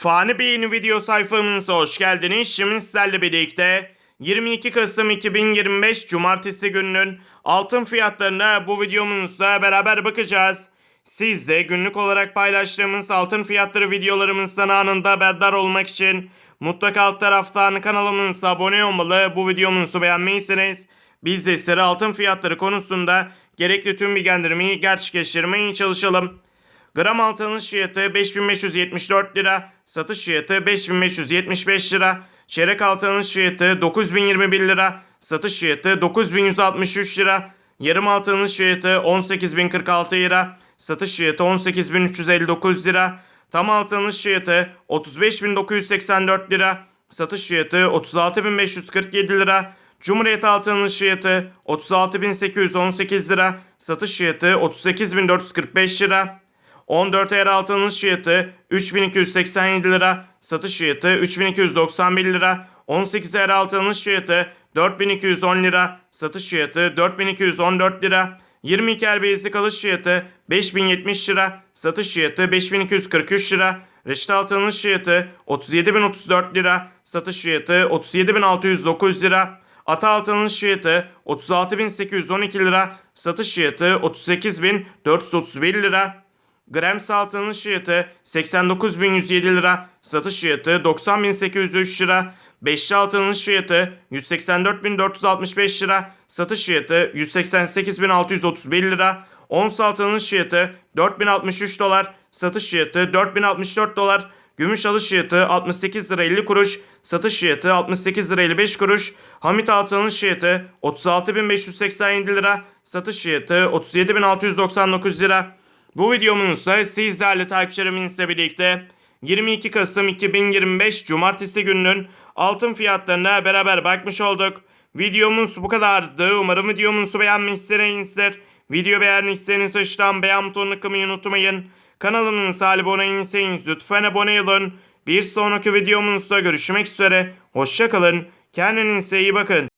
Fani Bey'in video sayfamıza hoş geldiniz. Şimdi sizlerle birlikte 22 Kasım 2025 Cumartesi gününün altın fiyatlarına bu videomuzda beraber bakacağız. Siz de günlük olarak paylaştığımız altın fiyatları videolarımızdan anında haberdar olmak için mutlaka alt taraftan kanalımıza abone olmalı. Bu videomuzu beğenmeyseniz biz de sizlere altın fiyatları konusunda gerekli tüm bilgilendirmeyi gerçekleştirmeye çalışalım. Gram altının fiyatı 5574 lira, satış fiyatı 5575 lira, çeyrek altının fiyatı 9021 lira, satış fiyatı 9163 lira, yarım altının fiyatı 18046 lira, satış fiyatı 18359 lira, tam altının fiyatı 35984 lira, satış fiyatı 36547 lira, Cumhuriyet altının fiyatı 36818 lira, satış fiyatı 38445 lira. 14 ayar altının alış fiyatı 3287 lira, satış fiyatı 3291 lira. 18 ayar altının alış fiyatı 4210 lira, satış fiyatı 4214 lira. 22 ayar basic alış fiyatı 5070 lira, satış fiyatı 5243 lira. Reşit altının fiyatı 37034 lira, satış fiyatı 37609 lira. Ata altının fiyatı 36812 lira, satış fiyatı 38431 lira. Grams altının alış fiyatı 89.107 lira, satış fiyatı 90.803 lira. Beşli altının alış fiyatı 184.465 lira, satış fiyatı 188.631 lira. Ons altının alış fiyatı 4063 dolar, satış fiyatı 4064 dolar. Gümüş alış fiyatı 68 lira 50 kuruş, satış fiyatı 68 lira 55 kuruş. Hamit altının fiyatı 36.587 lira, satış fiyatı 37.699 lira. Bu videomuzda siz değerli takipçilerimizle birlikte 22 Kasım 2025 Cumartesi gününün altın fiyatlarına beraber bakmış olduk. Videomuz bu kadardı. Umarım videomuzu beğenmişsinizdir. Video beğendiyseniz aşağıdan beğen butonuna kılmayı unutmayın. Kanalımıza abone değilseniz lütfen abone olun. Bir sonraki videomuzda görüşmek üzere. Hoşçakalın. Kendinize iyi bakın.